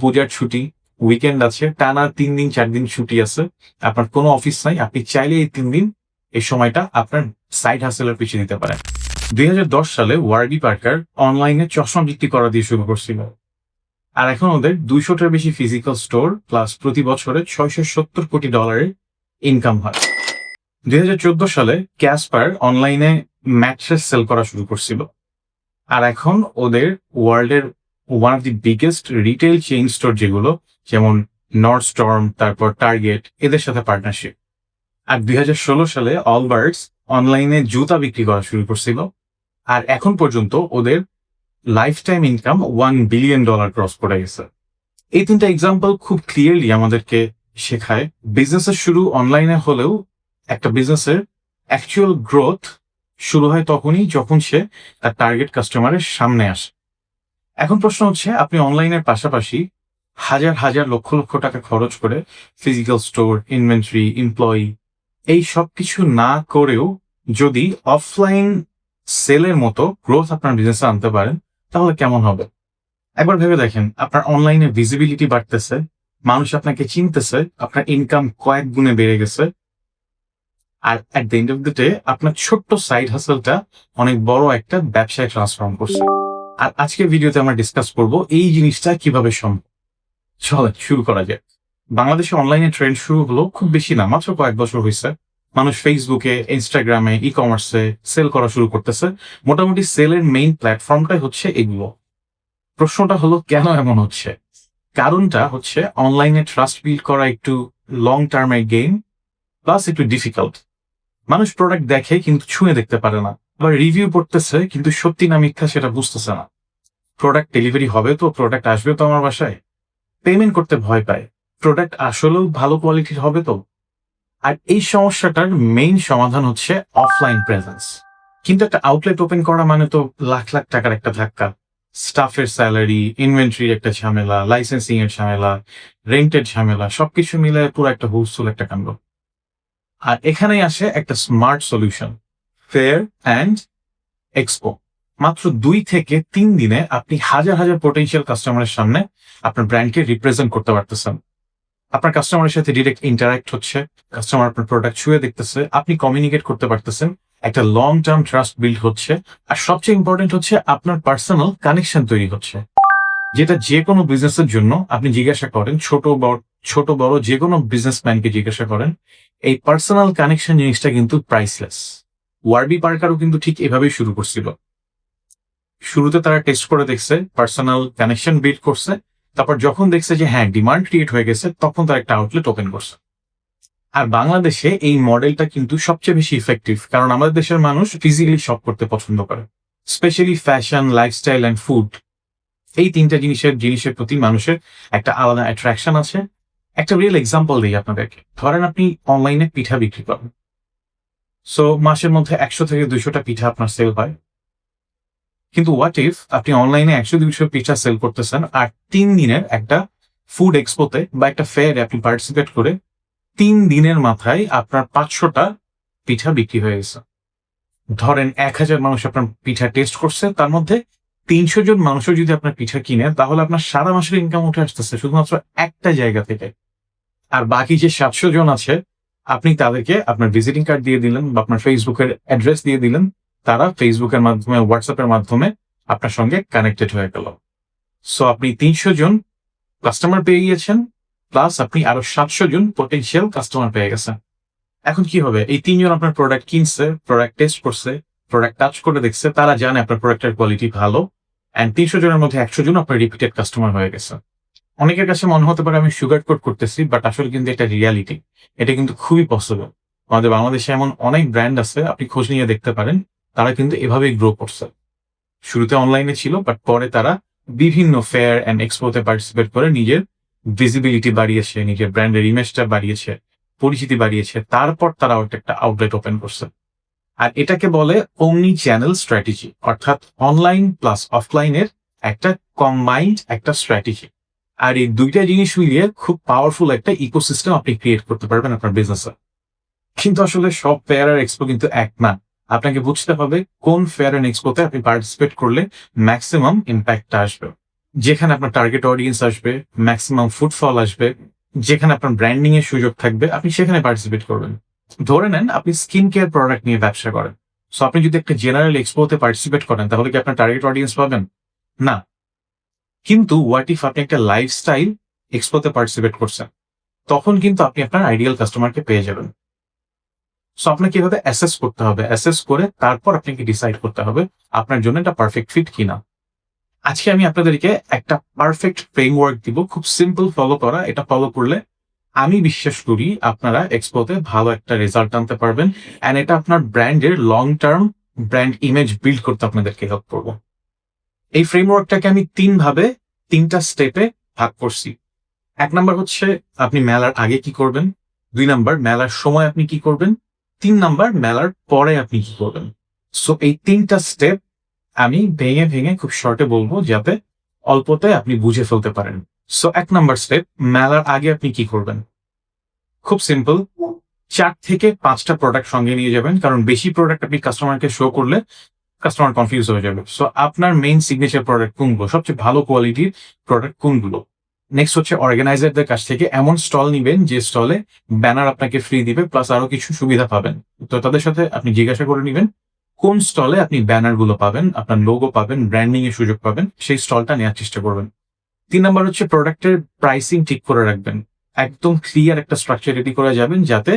পূজার ছুটি উইকেন্ড আছে, টানা তিন দিন, চার দিন ছুটি আছে। আপনার কোনো অফিস নাই, আপনি চাইলে এই তিন দিন এই সময়টা আপনার সাইড হাসেলের পিছিয়ে দিতে পারেন। দুই হাজার দশ সালে ওয়ার্ডি পার্কার অনলাইনে চশমা বিক্রি করা দিয়ে শুরু করছিল। আর এখন ওদের দুইশোটার বেশি ফিজিক্যাল স্টোর প্লাস প্রতি বছরে ছয়শো সত্তর কোটি ডলারের ইনকাম হয়। দুই হাজার চোদ্দ সালে ক্যাসপার অনলাইনে ম্যাট্রেস সেল করা শুরু করছিল। আর এখন ওদের ওয়ার্ল্ডের one of the biggest retail chain store যেগুলো, যেমন নর্থ স্টর্ম তারপর টার্গেট এদের সাথে পার্টনারশিপ আর দুই হাজার ষোলো সালে অলবার্টস অনলাইনে জুতা বিক্রি করা শুরু করছিল। আর এখন পর্যন্ত ওদের lifetime income one billion dollar cross করে গেছে। এই তিনটা এক্সাম্পল খুব ক্লিয়ারলি আমাদেরকে শেখায়। বিজনেসের শুরু অনলাইনে হলেও একটা বিজনেসের অ্যাকচুয়াল গ্রোথ শুরু হয় তখনই যখন সে তার টার্গেট কাস্টমারের সামনে আসে। এখন প্রশ্ন হচ্ছে, আপনি অনলাইনের পাশাপাশি হাজার হাজার লক্ষ লক্ষ টাকা খরচ করে ফিজিক্যাল স্টোর ইনভেন্টরি এমপ্লয়ি এই সব কিছু না করেও যদি অফলাইন সেলের মতো গ্রোথ আপনার বিজনেসে আনতে পারেন, তাহলে কেমন হবে? একবার ভেবে দেখেন, আপনার অনলাইনে ভিজিবিলিটি বাড়তেছে, মানুষ আপনাকে চিনতেছে, আপনার ইনকাম কয়েক গুণে বেড়ে গেছে। আর at the end of the day আপনার ছোট্ট সাইড হাসেলটা অনেক বড় একটা ব্যবসায় ট্রান্সফর্ম করছে। আর আজকের ভিডিওতে আমরা ডিসকাস করব এই জিনিসটা কীভাবে সম্ভব। চলে, শুরু করা যাক। বাংলাদেশে অনলাইনে ট্রেন্ড শুরু হলো খুব বেশি না, মাত্র কয়েক বছর হয়েছে। মানুষ ফেসবুকে ইনস্টাগ্রামে ই কমার্সে সেল করা শুরু করতেছে। মোটামুটি সেলের মেইন প্ল্যাটফর্মটাই হচ্ছে এগুলো। প্রশ্নটা হলো, কেন এমন হচ্ছে? কারণটা হচ্ছে অনলাইনে ট্রাস্ট বিল্ড করা একটু লং টার্মের গেম প্লাস একটু ডিফিকাল্ট মানুষ প্রোডাক্ট দেখে কিন্তু ছুঁয়ে দেখতে পারে না। আবার রিভিউ পড়তেছে কিন্তু সত্যি না মিথ্যা সেটা বুঝতেছে না। প্রোডাক্ট ডেলিভারি হবে তো প্রোডাক্ট আসবে তো আমার বাসায়। পেমেন্ট করতে ভয় পায়। প্রোডাক্ট আসলেও ভালো কোয়ালিটির হবে তো। আর এই সমস্যাটার মেইন সমাধান হচ্ছে অফলাইন প্রেজেন্স কিন্তু একটা আউটলেট ওপেন করা মানে তো লাখ লাখ টাকার একটা ধাক্কা। স্টাফের স্যালারি ইনভেন্টরির একটা ঝামেলা লাইসেন্সিং এর ঝামেলা রেন্টের ঝামেলা, সবকিছু মিলে পুরো একটা হুলস্থুল একটা কাণ্ড। আর এখানেই আসে একটা smart solution fair and expo মাত্র দুই থেকে তিন দিনে আপনি হাজার হাজার পোটেনশিয়াল কাস্টমারের সামনে আপনার ব্র্যান্ডকে রিপ্রেজেন্ট করতে পারতেছেন। আপনার কাস্টমারের সাথে ডিরেক্ট ইন্টারাক্ট হচ্ছে কাস্টমার আপনার প্রোডাক্ট ছুঁয়ে দেখতেছে, আপনি কমিউনিকেট করতে পারতেছেন, একটা লং টার্ম ট্রাস্ট বিল্ড হচ্ছে, আর সবচেয়ে ইম্পর্টেন্ট হচ্ছে আপনার পার্সোনাল কানেকশন তৈরি হচ্ছে। যেটা যে কোনো বিজনেসের জন্য আপনি জিজ্ঞাসা করেন, ছোট বড় ছোট বড় যে কোনো বিজনেসম্যানকে জিজ্ঞাসা করেন, এই পার্সোনাল কানেকশন জিনিসটা কিন্তু প্রাইসলেস ওয়ার্বি পার্কারও কিন্তু ঠিক এভাবেই শুরু করছিল। শুরুতে তারা টেস্ট করে দেখছে পার্সোনাল কানেকশন বিল্ড করছে, তারপর যখন দেখছে যে হ্যাঁ ডিমান্ড ক্রিয়েট হয়ে গেছে, তখন তারা একটা আউটলেট ওপেন করছে। আর বাংলাদেশে এই মডেলটা কিন্তু সবচেয়ে বেশি ইফেক্টিভ কারণ আমাদের দেশের মানুষ ফিজিক্যালি শপ করতে পছন্দ করে। Specially fashion lifestyle and food এই তিনটা জিনিসের জিনিসের প্রতি মানুষের একটা আলাদা অ্যাট্রাকশন আছে। একটা রিয়েল এক্সাম্পল দিই আপনাদেরকে। ধরেন আপনি অনলাইনে পিঠা বিক্রি করেন। সো মাসের মধ্যে একশো থেকে দুইশোটা পিঠা আপনার সেল হয়। কিন্তু হোয়াট ইফ আপনি অনলাইনে একশো দুইশো পিঠা সেল করতেছেন আর তিন দিনের একটা ফুড এক্সপোতে বা একটা ফেয়ারে আপনি পার্টিসিপেট করে তিন দিনের মাথায় আপনার পাঁচশোটা পিঠা বিক্রি হয়ে গেছে। ধরেন এক হাজার মানুষ আপনার পিঠা টেস্ট করছে, তার মধ্যে তিনশো জন মানুষও যদি আপনার পিঠা কিনে, তাহলে আপনার সারা মাসের ইনকাম উঠে আসতেছে, শুধুমাত্র একটা জায়গা থেকে। আর বাকি যে সাতশো জন আছে আপনি তাদেরকে আপনার ভিজিটিং কার্ড দিয়ে দিলেন বা আপনার ফেসবুকের অ্যাড্রেস দিয়ে দিলেন, তারা ফেসবুকের মাধ্যমে হোয়াটসঅ্যাপের মাধ্যমে আপনার সঙ্গে কানেক্টেড হয়ে গেল। সো আপনি তিনশো জন কাস্টমার পেয়ে গিয়েছেন প্লাস আপনি আরও সাতশো জন পটেনশিয়াল কাস্টমার পেয়ে গেছেন। এখন কি হবে? এই তিনজন আপনার প্রোডাক্ট কিনছে প্রোডাক্ট টেস্ট করছে প্রোডাক্ট টাচ করে দেখছে, তারা জানে আপনার প্রোডাক্টের কোয়ালিটি ভালো অ্যান্ড তিনশো জনের মধ্যে একশো জন আপনার রিপিটেড কাস্টমার হয়ে গেছে। অনেকের কাছে মনে হতে পারে আমি সুগার কোট করতেছি বাট আসলে কিন্তু এটা রিয়ালিটি এটা কিন্তু খুবই পসিবল আমাদের বাংলাদেশে এমন অনেক ব্র্যান্ড আছে, আপনি খোঁজ নিয়ে দেখতে পারেন, তারা কিন্তু এভাবেই গ্রো করছে। শুরুতে অনলাইনে ছিল বাট পরে তারা বিভিন্ন ফেয়ার অ্যান্ড এক্সপোতে পার্টিসিপেট করে নিজের ভিজিবিলিটি বাড়িয়েছে, নিজের ব্র্যান্ডের ইমেজটা বাড়িয়েছে, পরিচিতি বাড়িয়েছে, তারপর তারা একটা আউটলেট ওপেন করছে। আর এটাকে বলে অমনি চ্যানেল স্ট্র্যাটেজি অর্থাৎ অনলাইন প্লাস অফলাইনের একটা কম্বাইন্ড একটা স্ট্র্যাটেজি আর এই দুইটা জিনিস মিলিয়ে খুব পাওয়ারফুল একটা ইকোসিস্টেম আপনি ক্রিয়েট করতে পারবেন আপনার বিজনেসে কিন্তু আসলে সব ফেয়ার আর এক্সপো কিন্তু এক না। আপনাকে বুঝতে হবে কোন ফেয়ার এন্ড এক্সপোতে আপনি পার্টিসিপেট করলে ম্যাক্সিমাম ইম্প্যাক্টটা আসবে। যেখানে আপনার টার্গেট অডিয়েন্স আসবে ম্যাক্সিমাম ফুটফল আসবে, যেখানে আপনার ব্র্যান্ডিং এর সুযোগ থাকবে, আপনি সেখানে পার্টিসিপেট করবেন। ধরে নেন আপনি স্কিন কেয়ার প্রোডাক্ট নিয়ে ব্যবসা করেন। সো আপনি যদি একটা জেনারেল এক্সপোতে পার্টিসিপেট করেন, তাহলে কি আপনার টার্গেট অডিয়েন্স পাবেন? না। কিন্তু হোয়াট ইফ আপনি একটা লাইফস্টাইল এক্সপোতে পার্টিসিপেট করছেন? তখন কিন্তু আপনি আপনার আইডিয়াল কাস্টমারকে পেয়ে যাবেন। সো আপনাকে এভাবে অ্যাসেস করতে হবে। অ্যাসেস করে তারপর আপনাকে ডিসাইড করতে হবে আপনার জন্য এটা পারফেক্ট ফিট কিনা। আজকে আমি আপনাদেরকে একটা পারফেক্ট ফ্রেমওয়ার্ক দিব। খুব সিম্পল ফলো করা। এটা ফলো করলে আমি বিশ্বাস করি আপনারা এক্সপোতে ভালো একটা রেজাল্ট আনতে পারবেন। অ্যান্ড এটা আপনার ব্র্যান্ডের long term brand image build করতে আপনাদেরকে হেল্প করব। এই ফ্রেমওয়ার্কটাকে আমি তিন ভাবে তিনটা স্টেপে ভাগ করছি। এক নাম্বার হচ্ছে, আপনি মেলার আগে কি করবেন? দুই নাম্বার, মেলার সময় আপনি কি করবেন? তিন নাম্বার, মেলার পরে আপনি কি করবেন? সো এই তিনটা স্টেপ আমি ভেঙে ভেঙে খুব শর্টে বলব, যাতে অল্পতে আপনি বুঝে ফেলতে পারেন। সো এক নাম্বার স্টেপ মেলার আগে আপনি কি করবেন? খুব সিম্পল চার থেকে পাঁচটা প্রোডাক্ট সঙ্গে নিয়ে যাবেন, কারণ বেশি প্রোডাক্ট আপনি কাস্টমারকে শো করলে কাস্টমার কনফিউজ হয়ে যাবে। সো আপনার মেইন সিগনেচার প্রোডাক্ট কোনগুলো? সবচেয়ে ভালো কোয়ালিটির প্রোডাক্ট কোনগুলো? নেক্সট হচ্ছে অর্গানাইজারদের কাছ থেকে এমন স্টল নিবেন যে স্টলে ব্যানার আপনাকে ফ্রি দিবে প্লাস আরও কিছু সুবিধা পাবেন। তো তাদের সাথে আপনি জিজ্ঞাসা করে নেবেন, কোন স্টলে আপনি ব্যানারগুলো পাবেন, আপনার লোগো পাবেন ব্র্যান্ডিং এর সুযোগ পাবেন, সেই স্টলটা নেওয়ার চেষ্টা করবেন। তিন নম্বর হচ্ছে প্রোডাক্টের প্রাইসিং ঠিক করে রাখবেন। একদম ক্লিয়ার একটা স্ট্রাকচার রেডি করে যাবেন, যাতে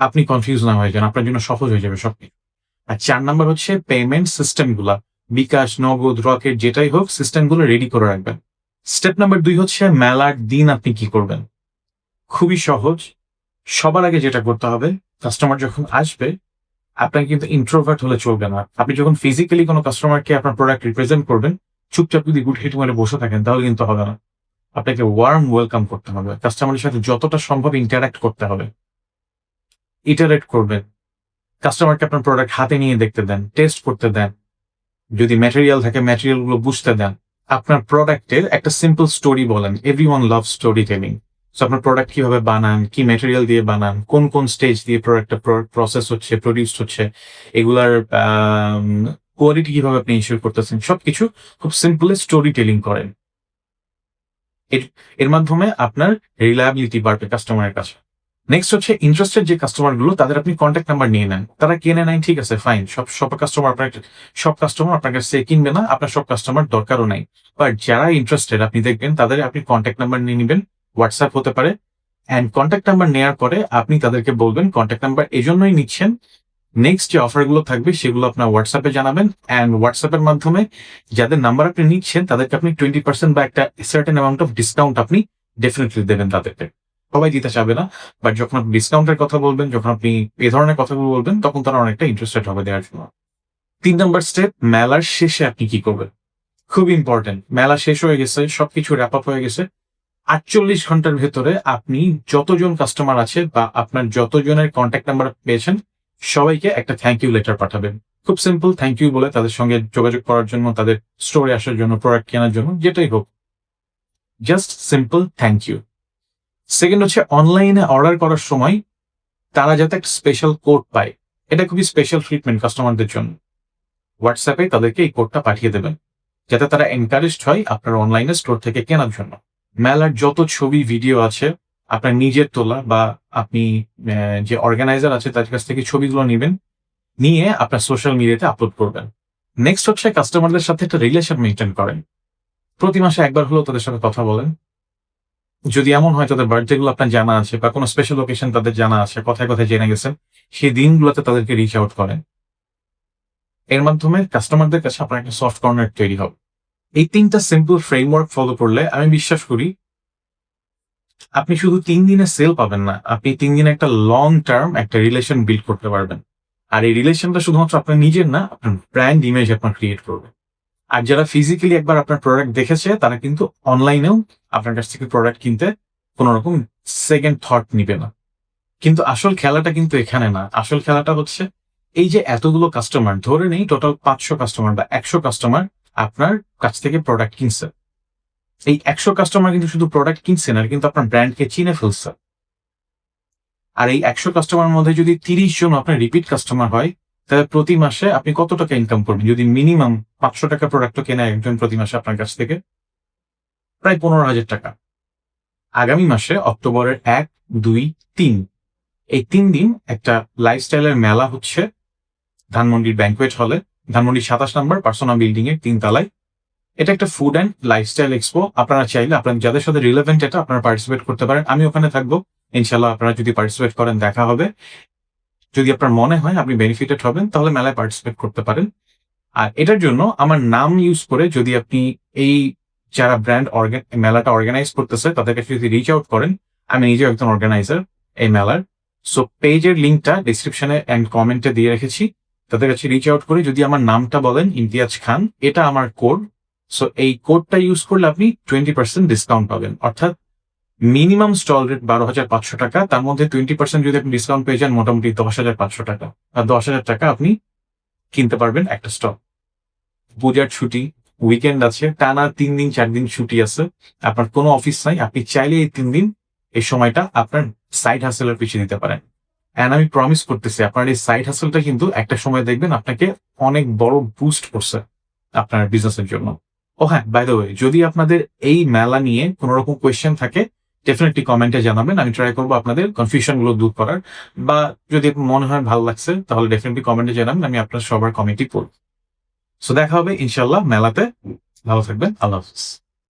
আপনি কনফিউজ না হয়ে যান, আপনার জন্য সহজ হয়ে যাবে সবকিছু। আর চার নাম্বার হচ্ছে পেমেন্ট সিস্টেমগুলা বিকাশ, নগদ, রকেট, যেটাই হোক সিস্টেমগুলো রেডি করে রাখবেন। স্টেপ নাম্বার দুই হচ্ছে মেলার দিন আপনি কি করবেন? খুবই সহজ। সবার আগে যেটা করতে হবে কাস্টমার যখন আসবে, আপনাকে কিন্তু ইন্ট্রোভার্ট হলে চলবে না। আপনি যখন ফিজিক্যালি কোনো কাস্টমারকে আপনার প্রোডাক্ট রিপ্রেজেন্ট করবেন, চুপচাপ যদি গুড হিট বসে থাকেন, তাহলে কিন্তু হবে না। আপনাকে ওয়ার্ম ওয়েলকাম করতে হবে। কাস্টমারের সাথে যতটা সম্ভব ইন্টারাক্ট করতে হবে। ইটারেট করবেন। কাস্টমারকে আপনার প্রোডাক্ট হাতে নিয়ে দেখতে দেন টেস্ট করতে দেন, যদি ম্যাটেরিয়াল থাকে ম্যাটেরিয়ালগুলো বুঝতে দেন। আপনার প্রোডাক্টের একটা সিম্পল স্টোরি বলেন every one love story telling so আপনার প্রোডাক্ট কীভাবে বানান, কি ম্যাটেরিয়াল দিয়ে বানান, কোন কোন স্টেজ দিয়ে প্রোডাক্টটা প্রসেস হচ্ছে প্রডিউস হচ্ছে, এগুলার কোয়ালিটি কীভাবে আপনি ইনশিওর করতেছেন, সবকিছু খুব সিম্পল স্টোরি টেলিং করেন। এর- এর মাধ্যমে আপনার রিলায়াবিলিটি বাড়বে কাস্টমারের কাছে। নেক্সট হচ্ছে ইন্টারেস্টেড যে কাস্টমারগুলো, তাদের আপনি কন্ট্যাক্ট নাম্বার নিয়ে নেন। তারা কিনে নেন ঠিক আছে ফাইন সব সব কাস্টমার আপনার সব কাস্টমার আপনার কাছে কিনবে না, আপনার সব কাস্টমার দরকারও নাই। বাট যারা ইন্টারেস্টেড আপনি দেখবেন, তাদের আপনি কন্ট্যাক্ট নাম্বার নিয়ে নেবেন হোয়াটসঅ্যাপ হতে পারে। অ্যান্ড কন্ট্যাক্ট নাম্বার নেওয়ার পরে আপনি তাদেরকে বলবেন কন্ট্যাক্ট নাম্বার এই জন্যই নিচ্ছেন। নেক্সট যে অফারগুলো থাকবে, সেগুলো আপনার হোয়াটসঅ্যাপে জানাবেন। অ্যান্ড হোয়াটসঅ্যাপের মাধ্যমে যাদের নাম্বার আপনি নিচ্ছেন, তাদেরকে আপনি টোয়েন্টি পার্সেন্ট বা একটা সার্টেন অ্যামাউন্ট অফ ডিসকাউন্ট আপনি ডেফিনেটলি দেবেন তাদেরকে। সবাই দিতে চাবে না বাট যখন আপনি ডিসকাউন্টের কথা বলবেন, যখন আপনি এ ধরনের কথাগুলো বলবেন, তখন তারা অনেকটা ইন্টারেস্টেড হবে দেওয়ার জন্য। তিন নম্বর স্টেপ মেলার শেষে আপনি কি করবেন? খুব ইম্পর্টেন্ট মেলা শেষ হয়ে গেছে, সবকিছু র্যাপ আপ হয়ে গেছে। আটচল্লিশ ঘণ্টার ভেতরে আপনি যতজন কাস্টমার আছে বা আপনার যতজনের কন্ট্যাক্ট নাম্বার পেয়েছেন, সবাইকে একটা থ্যাংক ইউ লেটার পাঠাবেন। খুব সিম্পল থ্যাংক ইউ বলে তাদের সঙ্গে যোগাযোগ করার জন্য, তাদের স্টোরে আসার জন্য প্রোডাক্ট কেনার জন্য, যেটাই হোক। Just simple thank you second হচ্ছে অনলাইনে অর্ডার করার সময় তারা যাতে একটা স্পেশাল কোড পায়। এটা খুবই স্পেশাল ট্রিটমেন্ট কাস্টমারদের জন্য। হোয়াটসঅ্যাপে তাদেরকে এই কোডটা পাঠিয়ে দেবেন। যাতে তারা এনকারেজড হয় আপনার অনলাইনে স্টোর থেকে কেনার জন্য। মেলার যত ছবি ভিডিও আছে, আপনার নিজের তোলা বা আপনি যে অর্গানাইজার আছে তার কাছ থেকে ছবিগুলো নেবেন, নিয়ে আপনার সোশ্যাল মিডিয়াতে আপলোড করবেন। নেক্সট হচ্ছে কাস্টমারদের সাথে একটা রিলেশন মেনটেন করেন। প্রতি মাসে একবার হলেও তাদের সাথে কথা বলেন। যদি এমন হয় তাদের বার্থডে গুলো আপনার জানা আছে বা কোনো স্পেশাল লোকেশন তাদের জানা আছে, কথায় কথায় জেনে গেছেন, সেই দিনগুলোতে তাদেরকে রিচ আউট করেন। এর মাধ্যমে কাস্টমারদের কাছে আপনার একটা সফট কর্নার তৈরি হবে। এই তিনটা সিম্পল ফ্রেমওয়ার্ক ফলো করলে আমি বিশ্বাস করি, আপনি শুধু তিন দিনে সেল পাবেন না, আপনি তিন দিনে একটা লং টার্ম একটা রিলেশন বিল্ড করতে পারবেন। আর এই রিলেশনটা শুধুমাত্র আপনার নিজের না, আপনার ব্র্যান্ড ইমেজ আপনার ক্রিয়েট করবে। আর যারা ফিজিক্যালি একবার আপনার প্রোডাক্ট দেখেছে, তারা কিন্তু অনলাইনেও আপনার কাছ থেকে প্রোডাক্ট কিনতে কোনো রকম সেকেন্ড থট নিবে না। কিন্তু আসল খেলাটা কিন্তু এখানে না। আসল খেলাটা হচ্ছে এই যে এতগুলো কাস্টমার ধরে নেই টোটাল পাঁচশো কাস্টমার বা একশো কাস্টমার আপনার কাছ থেকে প্রোডাক্ট কিনছে। এই একশো কাস্টমার কিন্তু শুধু প্রোডাক্ট কিনছে না কিন্তু আপনার ব্র্যান্ডকে চিনে ফেলছে। আর এই একশো কাস্টমার মধ্যে যদি তিরিশ জন আপনার রিপিট কাস্টমার হয় তাহলে প্রতি মাসে আপনি কত টাকা ইনকাম করবেন? যদি মিনিমাম পাঁচশো টাকা প্রোডাক্ট কেনে একজন প্রতি মাসে আপনার কাছ থেকে, প্রায় পনেরো হাজার টাকা। আগামী মাসে অক্টোবরের এক, দুই, তিন। এই তিন দিন একটা লাইফস্টাইলের মেলা হচ্ছে ধানমন্ডির ব্যাংকুয়েট হলে ধানমন্ডির সাতাশ নম্বর পার্সোনা বিল্ডিং এর তিন তলায়। এটা একটা ফুড অ্যান্ড লাইফস্টাইল এক্সপো আপনারা চাইলে আপনার, যাদের সাথে রিলেভেন্ট এটা, আপনারা পার্টিসিপেট করতে পারেন। আমি ওখানে থাকব। ইনশাল্লাহ আপনারা যদি পার্টিসিপেট করেন, দেখা হবে। যদি আপনার মনে হয় আপনি বেনিফিটেড হবেন, তাহলে মেলায় পার্টিসিপেট করতে পারেন। আর এটার জন্য আমার নাম ইউজ করে যদি আপনি এই যারা ব্র্যান্ড মেলাটা অর্গানাইজ করতেছে তাদের কাছে যদি রিচ আউট করেন, আমি নিজেও একজন অর্গানাইজার এই মেলার। সো পেজের লিঙ্কটা ডিসক্রিপশনে অ্যান্ড কমেন্টে দিয়ে রেখেছি। তাদের কাছে রিচ আউট করে যদি আমার নামটা বলেন, ইমতিয়াজ খান, এটা আমার কোড সো এই কোডটা ইউজ করলে আপনি টোয়েন্টি পার্সেন্ট ডিসকাউন্ট পাবেন। অর্থাৎ মিনিমাম স্টল রেট বারো হাজার পাঁচশো টাকা, তার মধ্যে টোয়েন্টি পার্সেন্ট যদি আপনি ডিসকাউন্ট পেয়ে যান, মোটামুটি দশ হাজার পাঁচশো টাকা। আর দশ হাজার টাকা আপনি কিনতে পারবেন একটা স্টল। পূজার ছুটি উইকেন্ড আছে, টানা তিন দিন, চার দিন ছুটি আছে, আপনার কোনো অফিস নাই, আপনি চাইলে এই তিন দিন এই সময়টা আপনার সাইড হাসেলের পিছিয়ে দিতে পারেন। অ্যান্ড আমি প্রমিস করতেছি, আপনার এই সাইড হাসেলটা কিন্তু একটা সময় দেখবেন আপনাকে অনেক বড় বুস্ট করছে আপনার বিজনেসের জন্য। ও হ্যাঁ বাই দ্য ওয়ে যদি আপনাদের এই মেলা নিয়ে কোনো রকম কোয়েশ্চেন থাকে ডেফিনেটলি কমেন্টে জানাবেন, আমি ট্রাই করব আপনাদের কনফিউশনগুলো দূর করার। বা যদি মনে হয় ভালো লাগছে, তাহলে ডেফিনেটলি কমেন্টে জানাবেন, আমি আপনার সবার কমেন্টই পড়ব সো দেখা হবে ইনশাল্লাহ মেলাতে। ভালো থাকবেন, আল্লাহ হাফিজ।